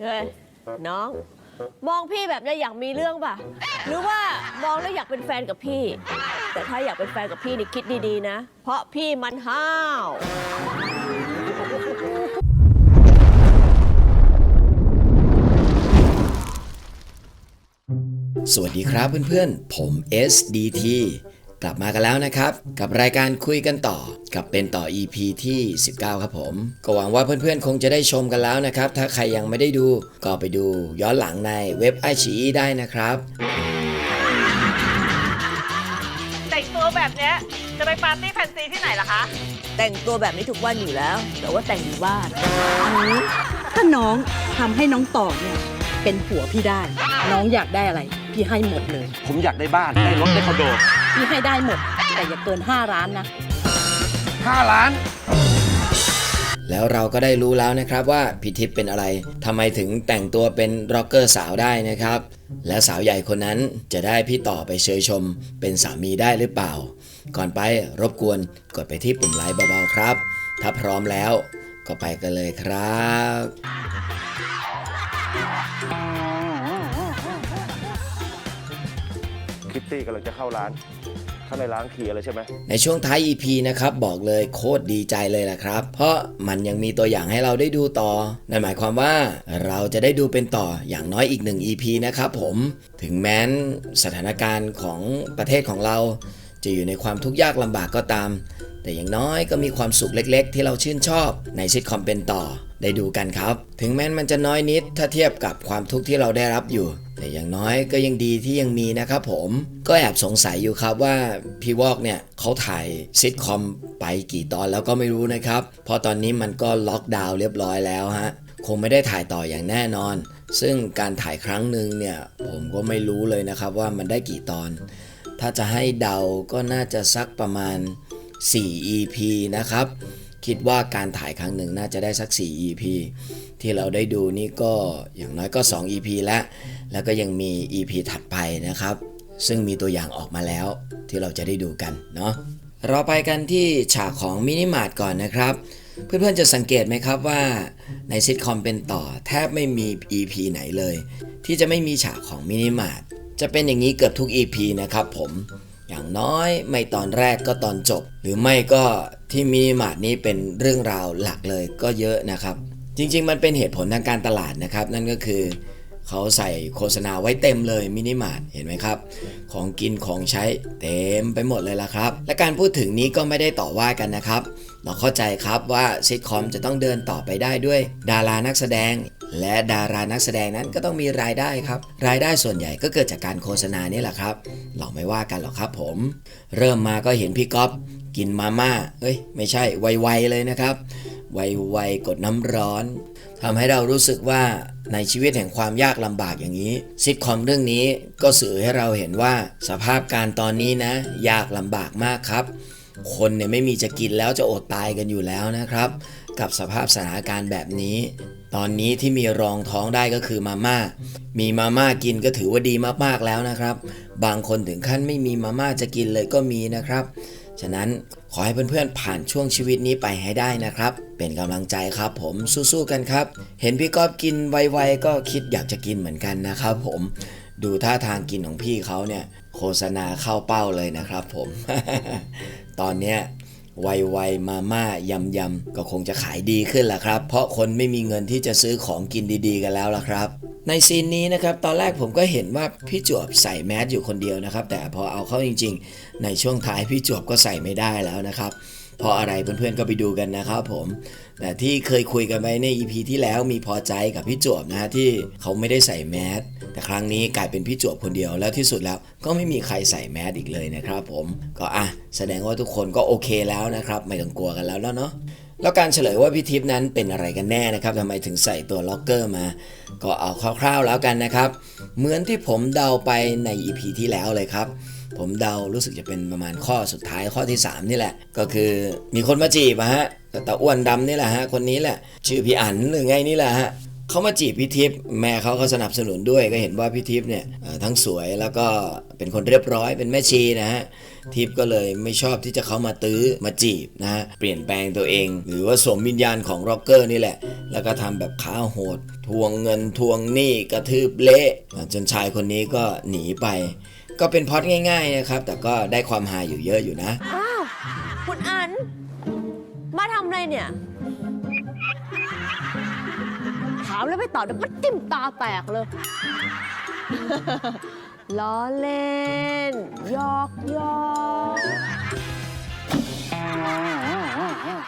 เฮ้ยน้อง มองพี่แบบนี้อยากมีเรื่องป่ะ หรือว่ามองแล้วอยากเป็นแฟนกับพี่ แต่ถ้าอยากเป็นแฟนกับพี่นี่คิดดีๆนะ เพราะพี่มันห้าวสวัสดีครับเพื่อนๆ ผม SDT กลับมากันแล้วนะครับ กับรายการคุยกันต่อ กับเป็นต่อ EP ที่ 19 ครับผม ก็หวังว่าเพื่อนๆ คงจะได้ชมกันแล้วนะครับ ถ้าใครยังไม่ได้ดูก็ไปดูย้อนหลังในเว็บไอชีได้นะครับ แต่งตัวแบบเนี้ยจะไปปาร์ตี้แฟนซีที่ไหนล่ะคะ แต่งตัวแบบนี้ทุกวันอยู่แล้ว แต่ว่าแต่งอยู่บ้านถ้าน้องทำให้น้องต่อเนี่ยเป็นผัวพี่ได้ น้องอยากได้อะไร พี่ให้หมดเลย ผมอยากได้บ้าน ได้รถ ได้คอนโด พี่ให้ได้หมด แต่อย่าเกิน5ร้านนะ 5 ล้าน แล้วเราก็ได้รู้แล้วนะครับว่าพิทิพย์เป็นอะไรทำไมถึงแต่งตัวเป็นร็อกเกอร์สาวได้นะครับ และสาวใหญ่คนนั้นจะได้พี่ต่อไปเชยชม เป็นสามีได้หรือเปล่า ก่อนไปรบกวนกดไปที่ปุ่มไลค์เบาๆครับ ถ้าพร้อมแล้วก็ไปกันเลยครับ คิตตี้กำลังจะเข้าร้าน ข้างในร้านขี่อะไรใช่ไหมในช่วงท้าย EP นะครับบอกเลยโคตรดีใจเลยล่ะครับ เพราะมันยังมีตัวอย่างให้เราได้ดูต่อนั่นหมายความว่าเราจะได้ดูเป็นต่ออย่างน้อยอีกหนึ่ง EP นะครับผมถึงแม้นสถานการณ์ของประเทศของเรา จะอยู่ในความทุกข์ยากลำบากก็ตาม แต่อย่างน้อยก็มีความสุขเล็กๆ ที่เราชื่นชอบ ในซิทคอมเป็นต่อ ได้ดูกันครับ ถึงแม้มันจะน้อยนิดถ้าเทียบกับความทุกข์ที่เราได้รับอยู่ แต่อย่างน้อยก็ยังดีที่ยังมีนะครับผม ก็แอบสงสัยอยู่ครับว่าพี่วอกเนี่ยเขาถ่ายซิทคอมไปกี่ตอนแล้วก็ไม่รู้นะครับเพราะตอนนี้มันก็ล็อกดาวน์เรียบร้อยแล้วฮะคงไม่ได้ถ่ายต่ออย่างแน่นอน ซึ่งการถ่ายครั้งหนึ่งเนี่ยผมก็ไม่รู้เลยนะครับว่ามันได้กี่ตอน ถ้าจะให้เดาก็น่าจะสักประมาณ 4 EP นะครับ คิดว่าการถ่ายครั้งหนึ่งน่าจะได้สัก 4 EP ที่เราได้ดูนี่ก็อย่างน้อยก็ 2 EP แล้ว แล้วก็ยังมี EP ถัดไปนะครับ ซึ่งมีตัวอย่างออกมาแล้วที่เราจะได้ดูกันเนาะเราไปกันที่ฉากของมินิมาร์ทก่อนนะครับ เพื่อนๆจะสังเกตไหมครับว่าในซิทคอมเป็นต่อแทบไม่มี EP ไหนเลย ที่จะไม่มีฉากของมินิมาร์ท จะเป็นอย่างนี้เกือบทุก EP นะครับผมอย่างน้อยไม่ตอนแรกก็ตอนจบ หรือไม่ก็ที่มินิมาร์ทนี้เป็นเรื่องราวหลักเลยก็เยอะนะครับ จริง ๆ มันเป็นเหตุผลทางการตลาดนะครับ นั่นก็คือเขาใส่โฆษณาไว้เต็มเลยมินิมาร์ทเห็นไหมครับ ของกินของใช้เต็มไปหมดเลยละครับ และการพูดถึงนี้ก็ไม่ได้ต่อว่ากันนะครับ เราเข้าใจครับว่าซิทคอมจะต้องเดินต่อไปได้ด้วย ดารานักแสดง และดารานักแสดงนั้นก็ต้องมีรายได้ครับ รายได้ส่วนใหญ่ก็เกิดจากการโฆษณานี่แหละครับ เราไม่ว่ากันหรอกครับผม เริ่มมาก็เห็นพี่ก๊อฟกินมาม่าเอ้ย ไม่ใช่ไวๆเลยนะครับไวๆกดน้ำร้อนทำให้เรารู้สึกว่าในชีวิตแห่งความยากลำบากอย่างนี้ซิทคอมเรื่องนี้ก็สื่อให้เราเห็นว่าสภาพการตอนนี้นะ ยากลำบากมากครับ คนเนี่ยไม่มีจะกินแล้วจะอดตายกันอยู่แล้วนะครับ กับสภาพสถานการณ์แบบนี้ ตอนนี้ที่มีรองท้องได้ก็คือมาม่า มีมาม่ากินก็ถือว่าดีมากๆแล้วนะครับ บางคนถึงขั้นไม่มีมาม่าจะกินเลยก็มีนะครับ ฉะนั้นขอให้เพื่อนๆผ่านช่วงชีวิตนี้ไปให้ได้นะครับ เป็นกำลังใจครับผมสู้ๆกันครับ เห็นพี่ก๊อฟกินไวๆก็คิดอยากจะกินเหมือนกันนะครับผม ดูท่าทางกินของพี่เขาเนี่ยโฆษณาเข้าเป้าเลยนะครับผม ตอนเนี้ย ไวๆมาม่ายำยำก็คงจะขายดีขึ้นแหละครับ เพราะคนไม่มีเงินที่จะซื้อของกินดีๆ กันแล้วล่ะครับ ในซีนนี้นะครับตอนแรกผมก็เห็นว่าพี่จวบใส่แมสอยู่คนเดียวนะครับ แต่พอเอาเข้าจริง ๆ ในช่วงท้ายพี่จวบก็ใส่ไม่ได้แล้วนะครับเพราะอะไรเพื่อนๆก็ไปดูกันนะครับผม แต่ที่เคยคุยกันไว้ใน EP ที่แล้วมีพอใจกับพี่จวบนะฮะที่เขาไม่ได้ใส่แมส แต่ครั้งนี้กลายเป็นพี่จวบคนเดียวแล้วที่สุดแล้วก็ไม่มีใครใส่แมสอีกเลยนะครับผมก็อะแสดงว่าทุกคนก็โอเคแล้วนะครับ ไม่ต้องกลัวกันแล้วเนาะแล้วการเฉลยว่าพี่ทิพย์นั้นเป็นอะไรกันแน่นะครับทำไมถึงใส่ตัวล็อกเกอร์มา ก็เอาคร่าวๆแล้วกันนะครับ เหมือนที่ผมเดาไปใน EP ที่แล้วเลยครับ ผมเดารู้สึกจะเป็นประมาณข้อสุดท้ายข้อที่ 3 นี่แหละ ก็คือมีคนมาจีบอะฮะแต่ตาอ้วนดำนี่แหละฮะคนนี้แหละ ชื่อพี่อั๋นหรือไงนี่แหละฮะ เขามาจีบพี่ทิพย์แม่เขาก็สนับสนุนด้วยก็เห็นว่าพี่ทิพย์เนี่ยทั้งสวยแล้วก็เป็นคนเรียบร้อยเป็นแม่ชีนะฮะทิพย์ก็เลยไม่ชอบที่จะเขามาตื้อมาจีบนะฮะเปลี่ยนแปลงตัวเอง หรือว่าสวมวิญญาณของร็อกเกอร์นี่แหละ แล้วก็ทำแบบข้าโหด ทวงเงินทวงหนี้กระทืบเละจนชายคนนี้ก็หนีไป ก็เป็นพอดง่ายๆนะครับแต่ก็ได้ความฮาอยู่เยอะอยู่นะอ้าวคุณอันมาทำอะไรเนี่ยามแล้วไม่ตอบเดี๋ยวก็จิ้มตาแตกเลย ล้อเล่นหยอกหยอก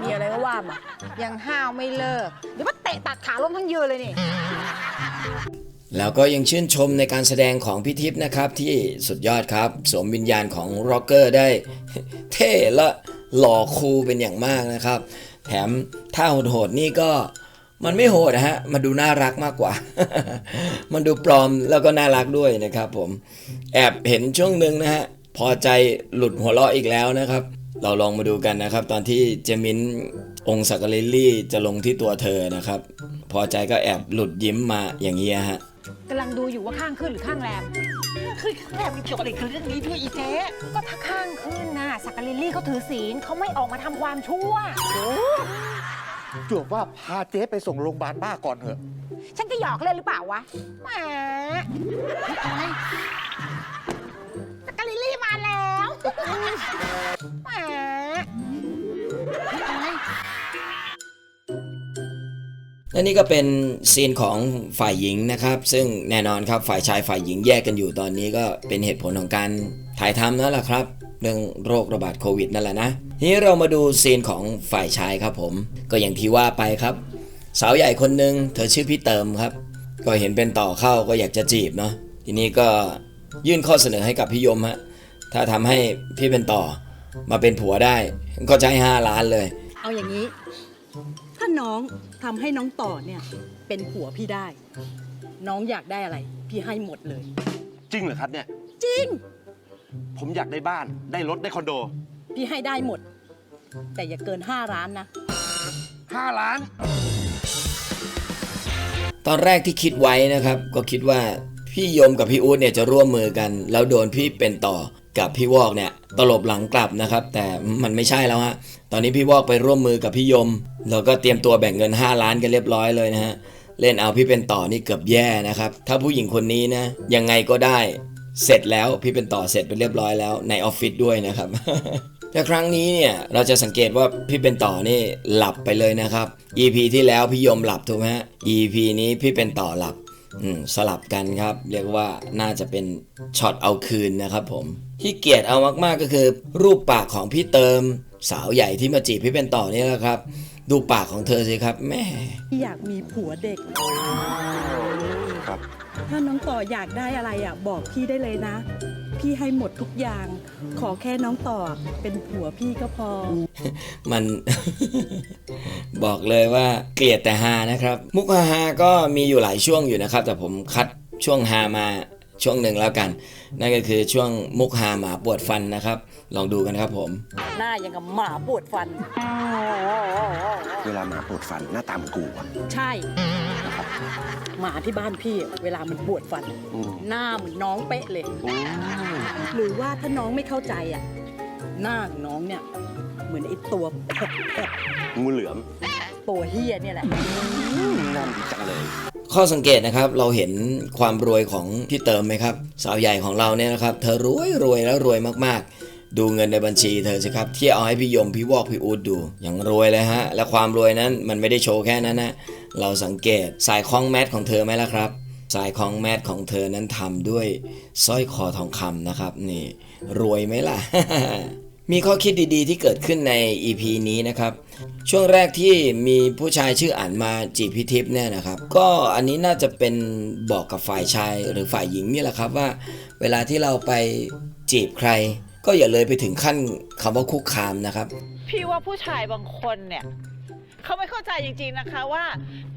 มีอะไรก็ว่ามายังห้าวไม่เลิก เดี๋ยวมาเตะตัดขาล้มทั้งยืนเลยนี่ แล้วก็ยังชื่นชมในการแสดงของพี่ทิพย์นะครับ ที่สุดยอดครับ สวมวิญญาณของร็อกเกอร์ได้ เท่และหล่อคูลเป็นอย่างมากนะครับ แถมท่าโหดๆนี่ก็ มันไม่โหดนะฮะ มันดูน่ารักมากกว่า มันดูปลอมแล้วก็น่ารักด้วยนะครับผม แอบเห็นช่วงหนึ่งนะฮะ พอใจหลุดหัวเราะอีกแล้วนะครับ เราลองมาดูกันนะครับ ตอนที่เจมินองค์สักกะลิลลี่จะลงที่ตัวเธอนะครับ พอใจก็แอบหลุดยิ้มมาอย่างนี้ยฮะกำลังดูอยู่ว่าข้างขึ้นหรือข้างแรมคือแรกมันเกี่ยวอะไรกับเรื่องนี้ด้วยอีเจ๊ก็ถ้าข้างขึ้นน่ะสักกะลิลลี่เขาถือศีลเขาไม่ออกมาทำความชั่ว จวบว่าพาเจ๊ไปส่งโรงพยาบาลบ้าก่อนเถอะ ฉันจะหยอกเล่นหรือเปล่าวะแหมอะไรสักกะลิลลี่มาแล้วแหมอะไรและนี่ก็เป็นซีนของฝ่ายหญิงนะครับ ซึ่งแน่นอนครับฝ่ายชายฝ่ายหญิงแยกกันอยู่ตอนนี้ก็เป็นเหตุผลของการถ่ายทำนั่นแหละครับ เรื่องโรคระบาดโควิดนั่นแหละนะที นี้เรามาดูซีนของฝ่ายชายครับผม ก็อย่างที่ว่าไปครับ สาวใหญ่คนหนึ่งเธอชื่อพี่เติมครับ ก็เห็นเป็นต่อเข้าก็อยากจะจีบเนาะทีนี้ก็ยื่นข้อเสนอให้กับพี่ยมฮะถ้าทำให้พี่เป็นต่อมาเป็นผัวได้ ก็จะให้ห้าล้านเลย เอาอย่างนี้ ถ้าน้องทำให้น้องต่อเนี่ยเป็นผัวพี่ได้ น้องอยากได้อะไร พี่ให้หมดเลย จริงเหรอครับเนี่ย จริง ผมอยากได้บ้านได้รถได้คอนโด พี่ให้ได้หมด แต่อย่าเกินห้าร้านนะ5ล้าน ตอนแรกที่คิดไว้นะครับ ก็คิดว่าพี่ยมกับพี่อู๊ดเนี่ยจะร่วมมือกัน แล้วโดนพี่เป็นต่อกับพี่วอกเนี่ยตลบหลังกลับนะครับ แต่มันไม่ใช่แล้วฮะตอนนี้พี่วอกไปร่วมมือกับพี่ยม แล้วก็เตรียมตัวแบ่งเงิน 5 ล้านกันเรียบร้อยเลยนะฮะเล่นเอาพี่เป็นต่อนี่เกือบแย่นะครับ ถ้าผู้หญิงคนนี้นะยังไงก็ได้ เสร็จแล้วพี่เป็นต่อเสร็จไปเรียบร้อยแล้วในออฟฟิศด้วยนะครับ แต่ครั้งนี้เนี่ยเราจะสังเกตว่าพี่เป็นต่อนี่หลับไปเลยนะครับ EP ที่แล้วพี่ยมหลับถูกไหมฮะ EP นี้พี่เป็นต่อหลับอืมสลับกันครับ เรียกว่าน่าจะเป็นช็อตเอาคืนนะครับผมที่เกลียดเอามากๆก็คือ รูปปากของพี่เติม สาวใหญ่ที่มาจีบพี่เป็นต่อนี่แหละครับ ดูปากของเธอสิครับแม่พี่อยากมีผัวเด็ก ครับ ถ้าน้องต่ออยากได้อะไรอะบอกพี่ได้เลยนะ พี่ให้หมดทุกอย่าง ขอแค่น้องต่อเป็นผัวพี่ก็พอ มัน บอกเลยว่าเกลียดแต่ฮานะครับ มุกฮาฮาๆก็มีอยู่หลายช่วงอยู่นะครับ แต่ผมคัดช่วงฮามาช่วงหนึ่งแล้วกัน นั่นก็คือช่วงมุกฮาหมาปวดฟันนะครับ ลองดูกันครับผม หน้ายังกับหมาปวดฟัน เวลาหมาปวดฟันหน้าตามนกูอะใช่ หมาที่บ้านพี่อะเวลามันปวดฟันอืมหน้าเหมือนน้องเป๊ะเลย หรือว่าถ้าน้องไม่เข้าใจอะ หน้าของน้องเนี่ย เหมือนไอ้ตัวแผลงูเหลือมตัวเฮียเนี่ยแหละ นั่นดีจังเลย ข้อสังเกตนะครับเราเห็นความรวยของพี่เติมไหมครับ สาวใหญ่ของเราเนี่ยนะครับ เธอรวยรวยแล้วรวยมากๆ ดูเงินในบัญชีเธอสิครับที่เอาให้พี่ยมพี่วอกพี่อูดดูอย่างรวยเลยฮะและความรวยนั้นมันไม่ได้โชว์แค่นั้นนะ เราสังเกตสายคล้องแมทของเธอไหมล่ะครับ สายคล้องแมทของเธอนั้นทำด้วยสร้อยคอทองคำนะครับนี่รวยไหมล่ะ มีข้อคิดดีๆ ที่เกิดขึ้นใน EP นี้นะครับช่วงแรกที่มีผู้ชายชื่ออันมาจีบพี่ทิพย์เนี่ยนะครับ ก็อันนี้น่าจะเป็นบอกกับฝ่ายชายหรือฝ่ายหญิงนี่แหละครับว่า เวลาที่เราไปจีบใคร ก็อย่าเลยไปถึงขั้นคำว่าคุกคามนะครับ พี่ว่าผู้ชายบางคนเนี่ย เขาไม่เข้าใจจริง ๆนะคะว่า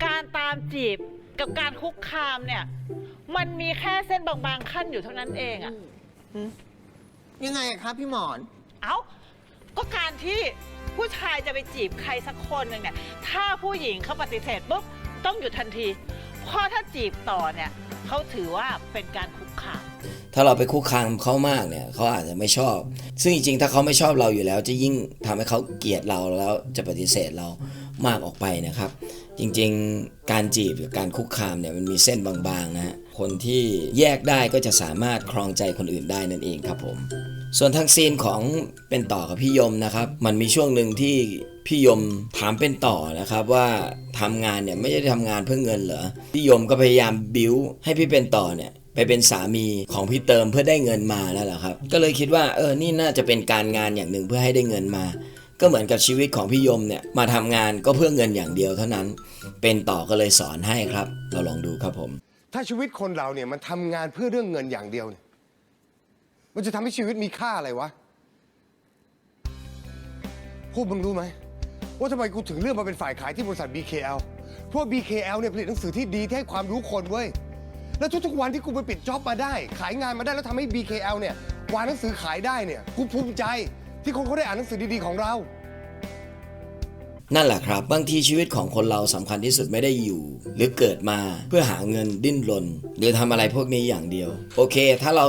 การตามจีบกับการคุกคามเนี่ย มันมีแค่เส้นบางๆขั้นอยู่เท่านั้นเองอะยังไงอะครับพี่หมอน เอ้าก็การที่ผู้ชายจะไปจีบใครสักคนหนึ่งเนี่ย ถ้าผู้หญิงเขาปฏิเสธปุ๊บต้องหยุดทันทีเพเพราะถ้าจีบต่อเนี่ยเขาถือว่าเป็นการคุกคาม ถ้าเราไปคุกคามเขามากเนี่ยเขาอาจจะไม่ชอบ ซึ่งจริงๆ ถ้าเขาไม่ชอบเราอยู่แล้ว จะยิ่งทำให้เขาเกลียดเราแล้วจะปฏิเสธเรา มากออกไปนะครับ จริงๆ การจีบกับการคุกคามเนี่ยมันมีเส้นบางๆนะฮะคนที่แยกได้ก็จะสามารถครองใจคนอื่นได้นั่นเองครับผม ส่วนทางซีนของเป็นต่อกับพี่ยมนะครับ มันมีช่วงหนึ่งที่พี่ยมถามเป็นต่อนะครับว่าทำงานเนี่ยไม่ได้ทำงานเพื่อเงินเหรอพี่ยมก็พยายามบิ้วให้พี่เป็นต่อเนี่ยไปเป็นสามีของพี่เติมเพื่อได้เงินมานั่นแหละครับ ก็เลยคิดว่าเออนี่น่าจะเป็นการงานอย่างหนึ่งเพื่อให้ได้เงินมา ก็เหมือนกับชีวิตของพี่ยมเนี่ยมาทำงานก็เพื่อเงินอย่างเดียวเท่านั้น เป็นต่อก็เลยสอนให้ครับ เราลองดูครับผม ถ้าชีวิตคนเราเนี่ยมันทำงานเพื่อเรื่องเงินอย่างเดียวเนี่ย มันจะทำให้ชีวิตมีค่าอะไรวะ พวกมึงรู้ไหม ว่าทำไมกูถึงเลือกมาเป็นฝ่ายขายที่บริษัท BKL เพราะว่า BKL เนี่ยผลิตหนังสือที่ดีที่ให้ความรู้คนเว้ย แล้วทุกๆวันที่กูไปปิดจ็อบมาได้ ขายงานมาได้แล้วทำให้ BKL เนี่ยวางหนังสือขายได้เนี่ย กูภูมิใจ ที่คนเขาได้อ่านหนังสือดีๆของเรา นั่นแหละครับ บางทีชีวิตของคนเราสำคัญที่สุดไม่ได้อยู่ หรือเกิดมาเพื่อหาเงินดิ้นรน หรือทำอะไรพวกนี้อย่างเดียว โอเค ถ้าเรา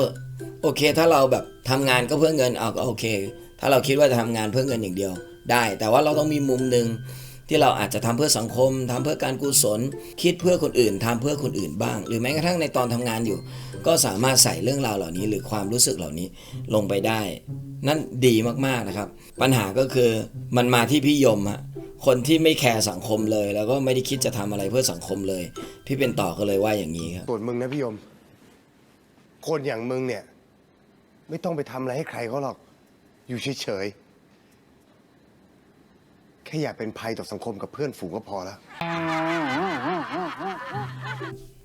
โอเค ถ้าเราแบบทำงานก็เพื่อเงินเอาก็โอเค ถ้าเราคิดว่าจะทำงานเพื่อเงินอย่างเดียว ได้ แต่ว่าเราต้องมีมุมหนึ่ง ที่เราอาจจะทำเพื่อสังคมทำเพื่อการกุศล คิดเพื่อคนอื่นทำเพื่อคนอื่นบ้าง หรือแม้กระทั่งในตอนทำงานอยู่ ก็สามารถใส่เรื่องราวเหล่านี้ หรือความรู้สึกเหล่านี้ลงไปได้ นั่นดีมากๆนะครับ ปัญหาก็คือมันมาที่พี่ยมอะคนที่ไม่แคร์สังคมเลย แล้วก็ไม่ได้คิดจะทำอะไรเพื่อสังคมเลย พี่เป็นต่อก็เลยว่าอย่างนี้ครับส่วนมึงนะพี่ยม คนอย่างมึงเนี่ย ไม่ต้องไปทำอะไรให้ใครเขาหรอก อยู่เฉยๆ ค่อยากเป็นภัยต่อสังคมกับเพื่อนฝูงก็พอแล้ว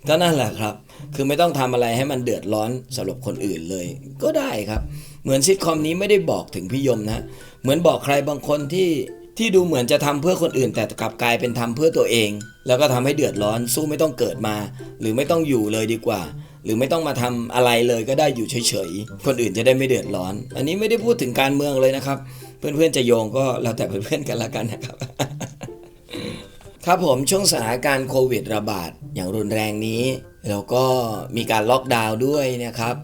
ก็นั่นแหละครับ คือไม่ต้องทำอะไรให้มันเดือดร้อนสำหรับคนอื่นเลย ก็ได้ครับ เหมือนซิทคอมนี้ไม่ได้บอกถึงพี่ยมนะ เหมือนบอกใครบางคนที่ที่ดูเหมือนจะทำเพื่อคนอื่น แต่กลับกลายเป็นทำเพื่อตัวเอง แล้วก็ทำให้เดือดร้อนสู้ไม่ต้องเกิดมา หรือไม่ต้องอยู่เลยดีกว่า หรือไม่ต้องมาทำอะไรเลยก็ได้อยู่เฉยๆคนอื่นจะได้ไม่เดือดร้อน อันนี้ไม่ได้พูดถึงการเมืองเลยนะครับ เพื่อนๆจะโยงก็แล้วแต่เพื่อนๆกันละกันนะครับ ครับผมช่วงสถานการณ์โควิดระบาดอย่างรุนแรงนี้ แล้วก็มีการล็อกดาวน์ด้วยนะครับ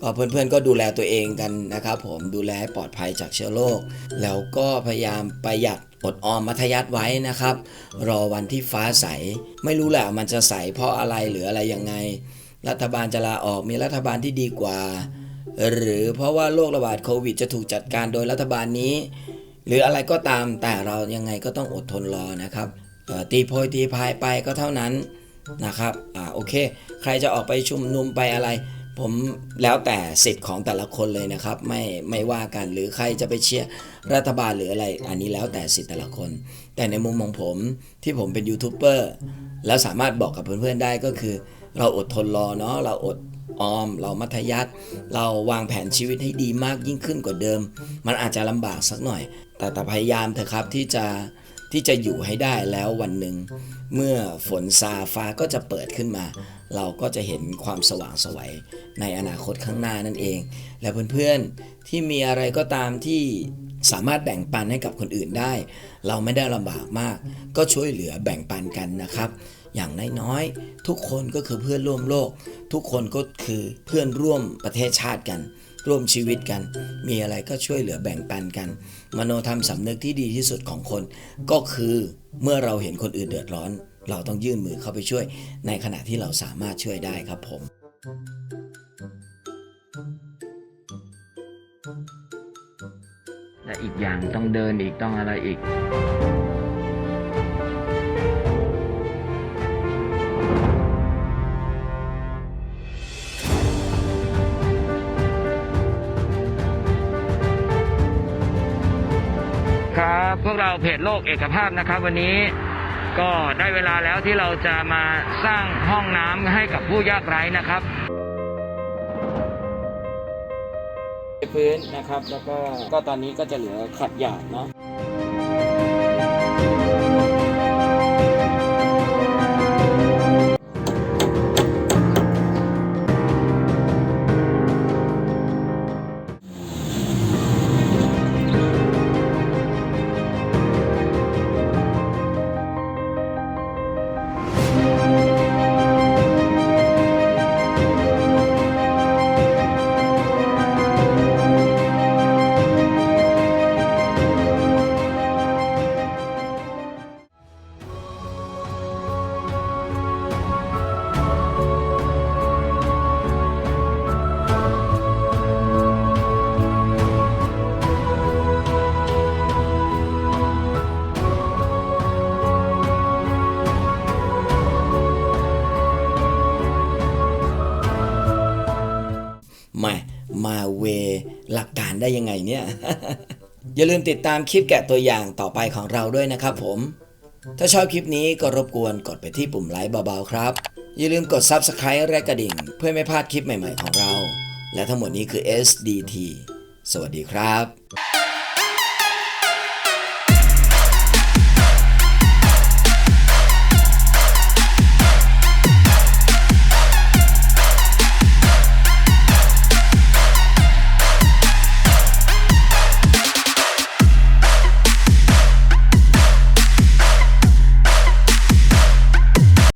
ก็เพื่อนๆก็ดูแลตัวเองกันนะครับ ผมดูแลให้ปลอดภัยจากเชื้อโรคแล้วก็พยายามประหยัดอดออมมัธยัติไว้นะครับ รอวันที่ฟ้าใส ไม่รู้แหละมันจะใสเพราะอะไรหรืออะไรยังไง รัฐบาลจะลาออกมีรัฐบาลที่ดีกว่า หรือเพราะว่าโรคระบาดโควิดจะถูกจัดการโดยรัฐบาลนี้ หรืออะไรก็ตามแต่เรายังไงก็ต้องอดทนรอนะครับตีโพยตีพายไปก็เท่านั้นนะครับอ่าโอเค ใครจะออกไปชุมนุมไปอะไร ผมแล้วแต่สิทธิ์ของแต่ละคนเลยนะครับ ไม่ไม่ว่ากันหรือใครจะไปเชียร์รัฐบาลหรืออะไร อันนี้แล้วแต่สิทธิ์แต่ละคน แต่ในมุมของผมที่ผมเป็นยูทูบเบอร์แล้วสามารถบอกกับเพื่อนๆได้ก็คือ เราอดทนรอเนาะเราอด ออม เรามัธยัติเราวางแผนชีวิตให้ดีมากยิ่งขึ้นกว่าเดิม มันอาจจะลำบากสักหน่อย แต่แต่พยายามเถอะครับที่จะที่จะอยู่ให้ได้แล้ววันหนึ่ง เมื่อฝนซาฟ้าก็จะเปิดขึ้นมา เราก็จะเห็นความสว่างสวัยในอนาคตข้างหน้านั่นเอง และเพื่อนๆที่มีอะไรก็ตามที่ สามารถแบ่งปันให้กับคนอื่นได้ เราไม่ได้ลำบากมาก ก็ช่วยเหลือแบ่งปันกันนะครับ อย่างน้อยๆทุกคนก็คือเพื่อนร่วมโลก ทุกคนก็คือเพื่อนร่วมประเทศชาติกัน ร่วมชีวิตกัน มีอะไรก็ช่วยเหลือแบ่งปันกัน มโนธรรมสำนึกที่ดีที่สุดของคน ก็คือเมื่อเราเห็นคนอื่นเดือดร้อน เราต้องยื่นมือเข้าไปช่วย ในขณะที่เราสามารถช่วยได้ครับผม และอีกอย่างต้องเดินอีกต้องอะไรอีก ครับพวกเราเพจโลกเอกภาพนะครับ วันนี้ก็ได้เวลาแล้วที่เราจะมาสร้างห้องน้ำให้กับผู้ยากไร้นะครับ พื้นนะครับ แล้วก็ก็ตอนนี้ก็จะเหลือขัดหยาดเนาะ ได้ยังไงเนี่ย อย่าลืมติดตามคลิปแกะตัวอย่างต่อไปของเราด้วยนะครับผม ถ้าชอบคลิปนี้ก็รบกวนกดไปที่ปุ่มไลค์เบาๆครับ อย่าลืมกด Subscribe และกระดิ่ง เพื่อไม่พลาดคลิปใหม่ๆของเรา และทั้งหมดนี้คือ SDT สวัสดีครับ